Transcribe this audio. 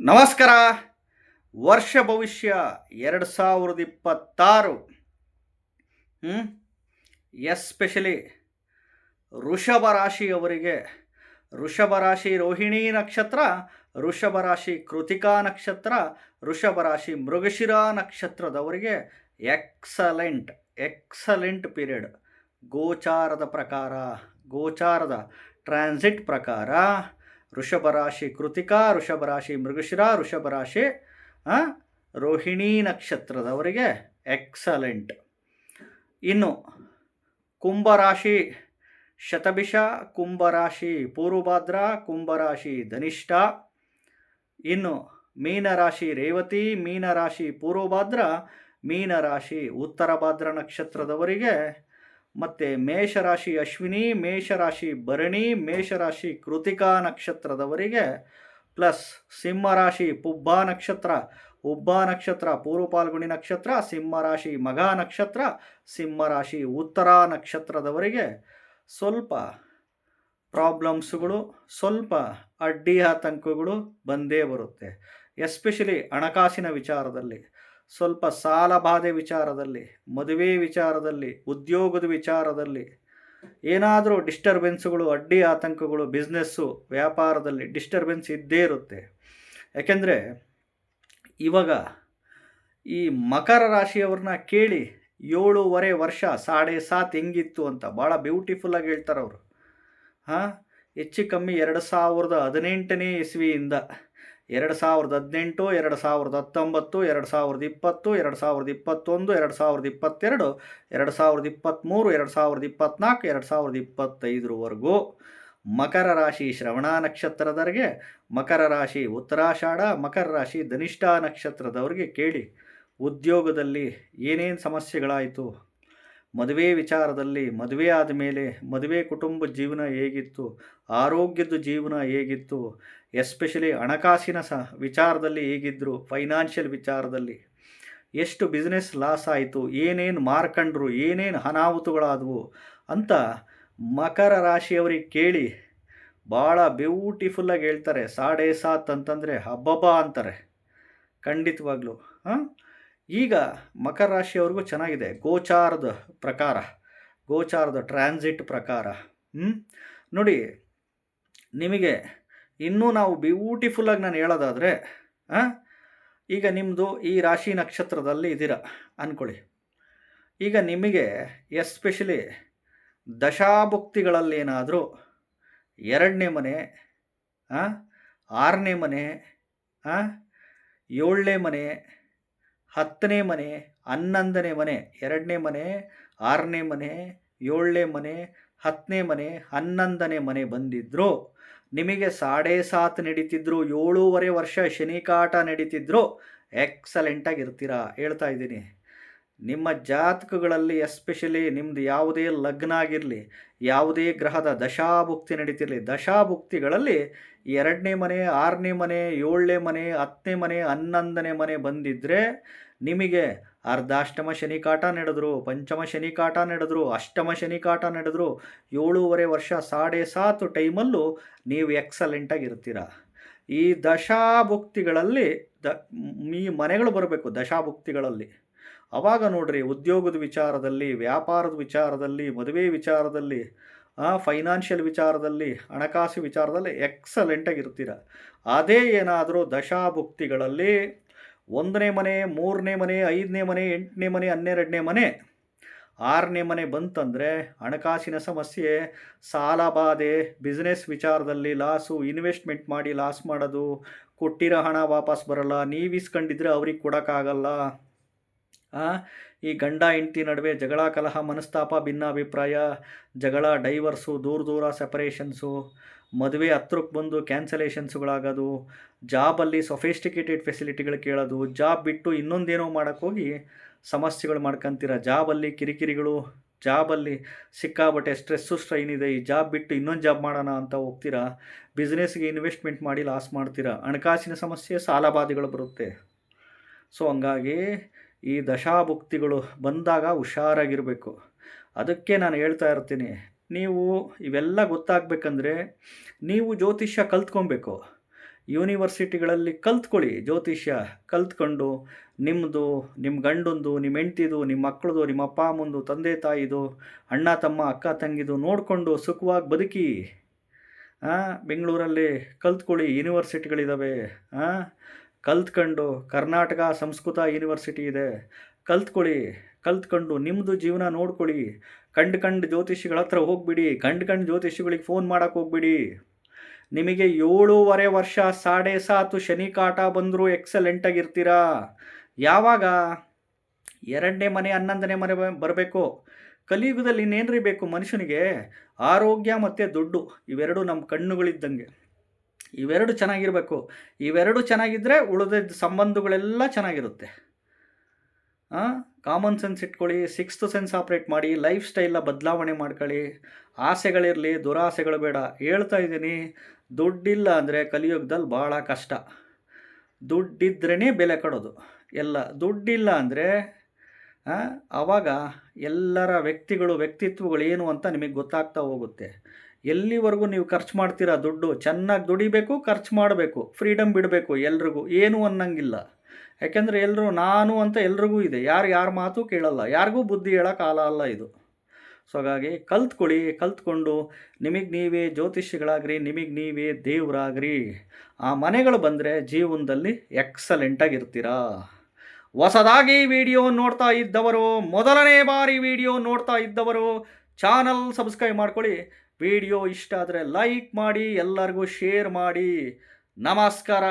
ನಮಸ್ಕಾರ. ವರ್ಷ ಭವಿಷ್ಯ ಎರಡು ಸಾವಿರದ ಇಪ್ಪತ್ತಾರು ಎಸ್ಪೆಷಲಿ ಋಷಭ ರಾಶಿಯವರಿಗೆ. ಋಷಭ ರಾಶಿ ರೋಹಿಣಿ ನಕ್ಷತ್ರ ಋಷಭ ರಾಶಿ ಕೃತಿಕಾ ನಕ್ಷತ್ರ ಋಷಭ ರಾಶಿ ಮೃಗಶಿರ ನಕ್ಷತ್ರದವರಿಗೆ ಎಕ್ಸಲೆಂಟ್ ಎಕ್ಸಲೆಂಟ್ ಪೀರಿಯಡ್. ಗೋಚಾರದ ಪ್ರಕಾರ, ಗೋಚಾರದ ಟ್ರಾನ್ಸಿಟ್ ಪ್ರಕಾರ ವೃಷಭ ರಾಶಿ ಕೃತಿಕಾ, ಋಷಭ ರಾಶಿ ಮೃಗಶಿರ, ಋಷಭ ರಾಶಿ ರೋಹಿಣಿ ನಕ್ಷತ್ರದವರಿಗೆ ಎಕ್ಸಲೆಂಟ್. ಇನ್ನು ಕುಂಭರಾಶಿ ಶತಭಿಷ ಕುಂಭರಾಶಿ ಪೂರ್ವಭಾದ್ರ ಕುಂಭರಾಶಿ ಧನಿಷ್ಠ. ಇನ್ನು ಮೀನರಾಶಿ ರೇವತಿ ಮೀನರಾಶಿ ಪೂರ್ವಭಾದ್ರ ಮೀನರಾಶಿ ಉತ್ತರ ಭಾದ್ರ ನಕ್ಷತ್ರದವರಿಗೆ ಮತ್ತು ಮೇಷರಾಶಿ ಅಶ್ವಿನಿ, ಮೇಷರಾಶಿ ಭರಣಿ, ಮೇಷರಾಶಿ ಕೃತಿಕಾ ನಕ್ಷತ್ರದವರಿಗೆ ಪ್ಲಸ್ ಸಿಂಹರಾಶಿ ಪುಬ್ಬ ನಕ್ಷತ್ರ, ಉಬ್ಬ ನಕ್ಷತ್ರ, ಪೂರ್ವಪಾಲ್ಗುಣಿ ನಕ್ಷತ್ರ, ಸಿಂಹರಾಶಿ ಮಗ ನಕ್ಷತ್ರ, ಸಿಂಹರಾಶಿ ಉತ್ತರ ನಕ್ಷತ್ರದವರಿಗೆ ಸ್ವಲ್ಪ ಪ್ರಾಬ್ಲಮ್ಸ್ಗಳು, ಸ್ವಲ್ಪ ಅಡ್ಡಿ ಆತಂಕಗಳು ಬಂದೇ ಬರುತ್ತೆ, ಎಸ್ಪೆಷಲಿ ಹಣಕಾಸಿನ ವಿಚಾರದಲ್ಲಿ. ಸ್ವಲ್ಪ ಸಾಲ ಬಾಧೆ ವಿಚಾರದಲ್ಲಿ, ಮದುವೆ ವಿಚಾರದಲ್ಲಿ, ಉದ್ಯೋಗದ ವಿಚಾರದಲ್ಲಿ, ಏನಾದರೂ ಡಿಸ್ಟರ್ಬೆನ್ಸ್ಗಳು, ಅಡ್ಡಿ ಆತಂಕಗಳು, ಬಿಸ್ನೆಸ್ಸು, ವ್ಯಾಪಾರದಲ್ಲಿ ಡಿಸ್ಟರ್ಬೆನ್ಸ್ ಇದ್ದೇ ಇರುತ್ತೆ. ಯಾಕೆಂದರೆ ಇವಾಗ ಈ ಮಕರ ರಾಶಿಯವ್ರನ್ನ ಕೇಳಿ ಏಳೂವರೆ ವರ್ಷ ಸಾಡೆ ಸಾತ್ ಹೆಂಗಿತ್ತು ಅಂತ ಭಾಳ ಬ್ಯೂಟಿಫುಲ್ಲಾಗಿ ಹೇಳ್ತಾರೆ ಅವರು ಹಾಂ? ಹೆಚ್ಚು ಕಮ್ಮಿ ಎರಡು ಸಾವಿರದ ಹದಿನೆಂಟನೇ ಇಸ್ವಿಯಿಂದ ಎರಡು ಸಾವಿರದ ಹದಿನೆಂಟು, ಎರಡು ಸಾವಿರದ ಹತ್ತೊಂಬತ್ತು, ಎರಡು ಸಾವಿರದ ಇಪ್ಪತ್ತು, ಎರಡು ಸಾವಿರದ ಇಪ್ಪತ್ತೊಂದು, ಎರಡು ಸಾವಿರದ ಇಪ್ಪತ್ತೆರಡು, ಎರಡು ಸಾವಿರದ ಇಪ್ಪತ್ತ್ಮೂರು, ಎರಡು ಸಾವಿರದ ಇಪ್ಪತ್ತ್ನಾಲ್ಕು, ಎರಡು ಸಾವಿರದ ಇಪ್ಪತ್ತೈದರವರೆಗೂ ಮಕರ ರಾಶಿ ಶ್ರವಣ ನಕ್ಷತ್ರದವರಿಗೆ, ಮಕರ ರಾಶಿ ಉತ್ತರಾಷಾಢ, ಮಕರ ರಾಶಿ ಧನಿಷ್ಠ ನಕ್ಷತ್ರದವರಿಗೆ ಕೇಳಿ. ಉದ್ಯೋಗದಲ್ಲಿ ಏನೇನು ಸಮಸ್ಯೆಗಳಾಯಿತು? ಮದುವೆ ವಿಚಾರದಲ್ಲಿ ಮದುವೆ ಆದಮೇಲೆ ಮದುವೆ ಕುಟುಂಬ ಜೀವನ ಹೇಗಿತ್ತು, ಆರೋಗ್ಯದ ಜೀವನ ಹೇಗಿತ್ತು, ಎಸ್ಪೆಷಲಿ ಹಣಕಾಸಿನ ಸ ವಿಚಾರದಲ್ಲಿ ಹೇಗಿದ್ದರು ಫೈನಾನ್ಷಿಯಲ್ ವಿಚಾರದಲ್ಲಿ ಎಷ್ಟು ಬಿಸ್ನೆಸ್ ಲಾಸ್ ಆಯಿತು, ಏನೇನು ಮಾರ್ಕಂಡ್ರು, ಏನೇನು ಅನಾಹುತಗಳಾದವು ಅಂತ ಮಕರ ರಾಶಿಯವರಿಗೆ ಕೇಳಿ ಭಾಳ ಬ್ಯೂಟಿಫುಲ್ಲಾಗಿ ಹೇಳ್ತಾರೆ. ಸಾಡೆ ಸಾತ್ ಅಂತಂದರೆ ಹಬ್ಬಬ್ಬ ಅಂತಾರೆ. ಖಂಡಿತವಾಗ್ಲೂ, ಹಾಂ? ಈಗ ಮಕರ ರಾಶಿಯವ್ರಿಗೂ ಚೆನ್ನಾಗಿದೆ. ಗೋಚಾರದ ಪ್ರಕಾರ, ಗೋಚಾರದ ಟ್ರಾನ್ಸಿಟ್ ಪ್ರಕಾರ. ನೋಡಿ, ನಿಮಗೆ ಇನ್ನೂ ನಾವು ಬ್ಯೂಟಿಫುಲ್ಲಾಗಿ ನಾನು ಹೇಳೋದಾದರೆ ಈಗ ನಿಮ್ಮದು ಈ ರಾಶಿ ನಕ್ಷತ್ರದಲ್ಲಿ ಇದ್ದೀರ ಅಂದ್ಕೊಳ್ಳಿ ಈಗ ನಿಮಗೆ ಎಸ್ಪೆಷಲಿ ದಶಾಭುಕ್ತಿಗಳಲ್ಲೇನಾದರೂ ಎರಡನೇ ಮನೆ ಆರನೇ ಮನೆ ಏಳನೇ ಮನೆ ಹತ್ತನೇ ಮನೆ, ಹನ್ನೊಂದನೇ ಮನೆ, ಎರಡನೇ ಮನೆ, ಆರನೇ ಮನೆ, ಏಳನೇ ಮನೆ, ಹತ್ತನೇ ಮನೆ, ಹನ್ನೊಂದನೇ ಮನೆ ಬಂದಿದ್ದರು ನಿಮಗೆ ಸಾಡೆ ಸಾತ್ ನಡೀತಿದ್ರು, ಏಳೂವರೆ ವರ್ಷ ಶನಿಕಾಟ ನಡೀತಿದ್ರು. ಎಕ್ಸಲೆಂಟಾಗಿರ್ತೀರಾ ಹೇಳ್ತಾ ಇದ್ದೀನಿ. ನಿಮ್ಮ ಜಾತಕಗಳಲ್ಲಿ ಎಸ್ಪೆಷಲಿ ನಿಮ್ಮದು ಯಾವುದೇ ಲಗ್ನ ಆಗಿರಲಿ, ಯಾವುದೇ ಗ್ರಹದ ದಶಾಭುಕ್ತಿ ನಡೀತಿರಲಿ, ದಶಾಭುಕ್ತಿಗಳಲ್ಲಿ ಎರಡನೇ ಮನೆ, ಆರನೇ ಮನೆ, ಏಳನೇ ಮನೆ, ಹತ್ತನೇ ಮನೆ, ಹನ್ನೊಂದನೇ ಮನೆ ಬಂದಿದ್ದರೆ ನಿಮಗೆ ಅರ್ಧಾಷ್ಟಮ ಶನಿ ಕಾಟ ನಡೆದ್ರು, ಪಂಚಮ ಶನಿ ಕಾಟ ನಡೆದ್ರು, ಅಷ್ಟಮ ಶನಿ ಕಾಟ ನಡೆದ್ರು, ಏಳೂವರೆ ವರ್ಷ ಸಾಡೆ ಸಾತು ಟೈಮಲ್ಲೂ ನೀವು ಎಕ್ಸಲೆಂಟಾಗಿರ್ತೀರ ಈ ದಶಾಭುಕ್ತಿಗಳಲ್ಲಿ ದ, ಈ ಮನೆಗಳು ಬರಬೇಕು ದಶಾಭುಕ್ತಿಗಳಲ್ಲಿ. ಅವಾಗ ನೋಡ್ರಿ, ಉದ್ಯೋಗದ ವಿಚಾರದಲ್ಲಿ, ವ್ಯಾಪಾರದ ವಿಚಾರದಲ್ಲಿ, ಮದುವೆ ವಿಚಾರದಲ್ಲಿ ಫೈನಾನ್ಷಿಯಲ್ ವಿಚಾರದಲ್ಲಿ, ಹಣಕಾಸು ವಿಚಾರದಲ್ಲಿ ಎಕ್ಸಲೆಂಟಾಗಿರ್ತೀರ ಅದೇ ಏನಾದರೂ ದಶಾಭುಕ್ತಿಗಳಲ್ಲಿ ಒಂದನೇ ಮನೆ, ಮೂರನೇ ಮನೆ, ಐದನೇ ಮನೆ, ಎಂಟನೇ ಮನೆ, ಹನ್ನೆರಡನೇ ಮನೆ. ಆರನೇ ಮನೆ ಬಂತಂದರೆ ಹಣಕಾಸಿನ ಸಮಸ್ಯೆ. ಸಾಲ ಬಾಧೆ ಬಿಸ್ನೆಸ್ ವಿಚಾರದಲ್ಲಿ ಲಾಸು ಇನ್ವೆಸ್ಟ್ಮೆಂಟ್ ಮಾಡಿ ಲಾಸ್ ಮಾಡೋದು. ಕೊಟ್ಟಿರೋ ಹಣ ವಾಪಸ್ ಬರಲ್ಲ. ನೀವು ಇಸ್ಕೊಂಡಿದ್ರೆ ಅವ್ರಿಗೆ ಕೊಡೋಕ್ಕಾಗಲ್ಲ. ಈ ಗಂಡ ಹೆಂಡತಿ ನಡುವೆ ಜಗಳ, ಕಲಹ, ಮನಸ್ತಾಪ, ಭಿನ್ನಾಭಿಪ್ರಾಯ, ಜಗಳ, ಡೈವರ್ಸು, ದೂರ ದೂರ ಸೆಪರೇಷನ್ಸು, ಮದುವೆ ಹತ್ರಕ್ಕೆ ಬಂದು ಕ್ಯಾನ್ಸಲೇಷನ್ಸ್ಗಳಾಗೋದು, ಜಾಬಲ್ಲಿ ಸೊಫಿಸ್ಟಿಕೇಟೆಡ್ ಫೆಸಿಲಿಟಿಗಳು ಕೇಳೋದು, ಜಾಬ್ ಬಿಟ್ಟು ಇನ್ನೊಂದೇನೋ ಮಾಡೋಕ್ಕೋಗಿ ಸಮಸ್ಯೆಗಳು ಮಾಡ್ಕೊಂತೀರ. ಜಾಬಲ್ಲಿ ಕಿರಿಕಿರಿಗಳು, ಜಾಬಲ್ಲಿ ಸಿಕ್ಕಾಬಟ್ಟೆ ಸ್ಟ್ರೆಸ್ಸು ಸ್ಟ್ರೈನ್ ಇದೆ, ಈ ಜಾಬ್ ಬಿಟ್ಟು ಇನ್ನೊಂದು ಜಾಬ್ ಮಾಡೋಣ ಅಂತ ಹೋಗ್ತೀರಾ ಬಿಸ್ನೆಸ್ಗೆ ಇನ್ವೆಸ್ಟ್ಮೆಂಟ್ ಮಾಡಿ ಲಾಸ್ ಮಾಡ್ತೀರಾ, ಹಣಕಾಸಿನ ಸಮಸ್ಯೆ, ಸಾಲಬಾಧೆಗಳು ಬರುತ್ತೆ. ಸೊ ಹಂಗಾಗಿ ಈ ದಶಾಭುಕ್ತಿಗಳು ಬಂದಾಗ ಹುಷಾರಾಗಿರಬೇಕು. ಅದಕ್ಕೆ ನಾನು ಹೇಳ್ತಾ ಇರ್ತೀನಿ ನೀವು ಇವೆಲ್ಲ ಗೊತ್ತಾಗಬೇಕಂದ್ರೆ ನೀವು ಜ್ಯೋತಿಷ್ಯ ಕಲ್ತ್ಕೊಬೇಕು. ಯೂನಿವರ್ಸಿಟಿಗಳಲ್ಲಿ ಕಲ್ತ್ಕೊಳ್ಳಿ ಜ್ಯೋತಿಷ್ಯ ಕಲ್ತ್ಕೊಂಡು ನಿಮ್ಮದು ನಿಮ್ಮ ಗಂಡೊಂದು ನಿಮ್ಮ ಹೆಂಡ್ತಿದು ನಿಮ್ಮ ಮಕ್ಕಳದು ನಿಮ್ಮ ಅಪ್ಪ ಅಮ್ಮಂದು ತಂದೆ ತಾಯಿದು ಅಣ್ಣ ತಮ್ಮ ಅಕ್ಕ ತಂಗಿದು ನೋಡಿಕೊಂಡು ಸುಖವಾಗಿ ಬದುಕಿ. ಹಾಂ ಬೆಂಗಳೂರಲ್ಲಿ ಕಲ್ತ್ಕೊಳ್ಳಿ ಯೂನಿವರ್ಸಿಟಿಗಳಿದ್ದಾವೆ ಆ, ಕಲ್ತ್ಕೊಂಡು ಕರ್ನಾಟಕ ಸಂಸ್ಕೃತ ಯೂನಿವರ್ಸಿಟಿ ಇದೆ. ಕಲ್ತ್ಕೊಳ್ಳಿ, ಕಲ್ತ್ಕೊಂಡು ನಿಮ್ಮದು ಜೀವನ ನೋಡ್ಕೊಳ್ಳಿ. ಕಂಡು ಕಂಡು ಜ್ಯೋತಿಷಿಗಳ ಹತ್ರ ಹೋಗ್ಬಿಡಿ. ಕಂಡು ಕಂಡು ಜ್ಯೋತಿಷಿಗಳಿಗೆ ಫೋನ್ ಮಾಡೋಕ್ಕೆ ಹೋಗ್ಬಿಡಿ. ನಿಮಗೆ ಏಳೂವರೆ ವರ್ಷ ಸಾಡೆ ಸಾತು ಶನಿ ಕಾಟ ಬಂದರೂ ಎಕ್ಸಲೆಂಟಾಗಿರ್ತೀರಾ ಯಾವಾಗ? ಎರಡನೇ ಮನೆ, ಹನ್ನೊಂದನೇ ಮನೆ ಬರಬೇಕು. ಕಲಿಯುಗದಲ್ಲಿ ಇನ್ನೇನ್ರಿ ಬೇಕು ಮನುಷ್ಯನಿಗೆ? ಆರೋಗ್ಯ ಮತ್ತು ದುಡ್ಡು, ಇವೆರಡು ನಮ್ಮ ಕಣ್ಣುಗಳಿದ್ದಂಗೆ. ಇವೆರಡು ಚೆನ್ನಾಗಿರಬೇಕು. ಇವೆರಡು ಚೆನ್ನಾಗಿದ್ದರೆ ಉಳಿದ ಸಂಬಂಧಗಳೆಲ್ಲ ಚೆನ್ನಾಗಿರುತ್ತೆ. ಕಾಮನ್ ಸೆನ್ಸ್ ಇಟ್ಕೊಳ್ಳಿ ಸಿಕ್ಸ್ತ್ ಸೆನ್ಸ್ ಆಪ್ರೇಟ್ ಮಾಡಿ ಲೈಫ್ ಸ್ಟೈಲ್ನ ಬದಲಾವಣೆ ಮಾಡ್ಕೊಳ್ಳಿ. ಆಸೆಗಳಿರಲಿ, ದುರಾಸೆಗಳು ಬೇಡ. ಹೇಳ್ತಾ ಇದ್ದೀನಿ, ದುಡ್ಡಿಲ್ಲ ಅಂದರೆ ಕಲಿಯುಗದಲ್ಲಿ ಭಾಳ ಕಷ್ಟ. ದುಡ್ಡಿದ್ರೇ ಬೆಲೆ ಕೊಡೋದು. ಎಲ್ಲ, ದುಡ್ಡಿಲ್ಲ ಅಂದರೆ ಆವಾಗ ಎಲ್ಲರ ವ್ಯಕ್ತಿಗಳು ವ್ಯಕ್ತಿತ್ವಗಳು ಏನು ಅಂತ ನಿಮಗೆ ಗೊತ್ತಾಗ್ತಾ ಹೋಗುತ್ತೆ. ಎಲ್ಲಿವರೆಗೂ ನೀವು ಖರ್ಚು ಮಾಡ್ತೀರಾ ದುಡ್ಡು? ಚೆನ್ನಾಗಿ ದುಡಿಬೇಕು, ಖರ್ಚು ಮಾಡಬೇಕು ಫ್ರೀಡಮ್ ಬಿಡಬೇಕು ಎಲ್ರಿಗೂ. ಏನು ಅನ್ನಂಗಿಲ್ಲ. ಯಾಕೆಂದರೆ ಎಲ್ಲರೂ ನಾನು ಅಂತ ಎಲ್ರಿಗೂ ಇದೆ. ಯಾರು ಯಾರ ಮಾತು ಕೇಳಲ್ಲ. ಯಾರಿಗೂ ಬುದ್ಧಿ ಹೇಳೋ ಕಾಲ ಅಲ್ಲ ಇದು. ಸೊ ಹಾಗಾಗಿ ಕಲ್ತ್ಕೊಳ್ಳಿ, ಕಲ್ತ್ಕೊಂಡು ನಿಮಗೆ ನೀವೇ ಜ್ಯೋತಿಷಿಗಳಾಗ್ರಿ ನಿಮಗೆ ನೀವೇ ದೇವರಾಗ್ರಿ. ಆ ಮನೆಗಳು ಬಂದರೆ ಜೀವನದಲ್ಲಿ ಎಕ್ಸಲೆಂಟಾಗಿರ್ತೀರಾ ಹೊಸದಾಗಿ ವಿಡಿಯೋ ನೋಡ್ತಾ ಇದ್ದವರು, ಮೊದಲನೇ ಬಾರಿ ವಿಡಿಯೋ ನೋಡ್ತಾ ಇದ್ದವರು ಚಾನಲ್ ಸಬ್ಸ್ಕ್ರೈಬ್ ಮಾಡ್ಕೊಳ್ಳಿ. ವಿಡಿಯೋ ಇಷ್ಟ ಆದರೆ ಲೈಕ್ ಮಾಡಿ ಎಲ್ಲರಿಗೂ ಶೇರ್ ಮಾಡಿ. ನಮಸ್ಕಾರ.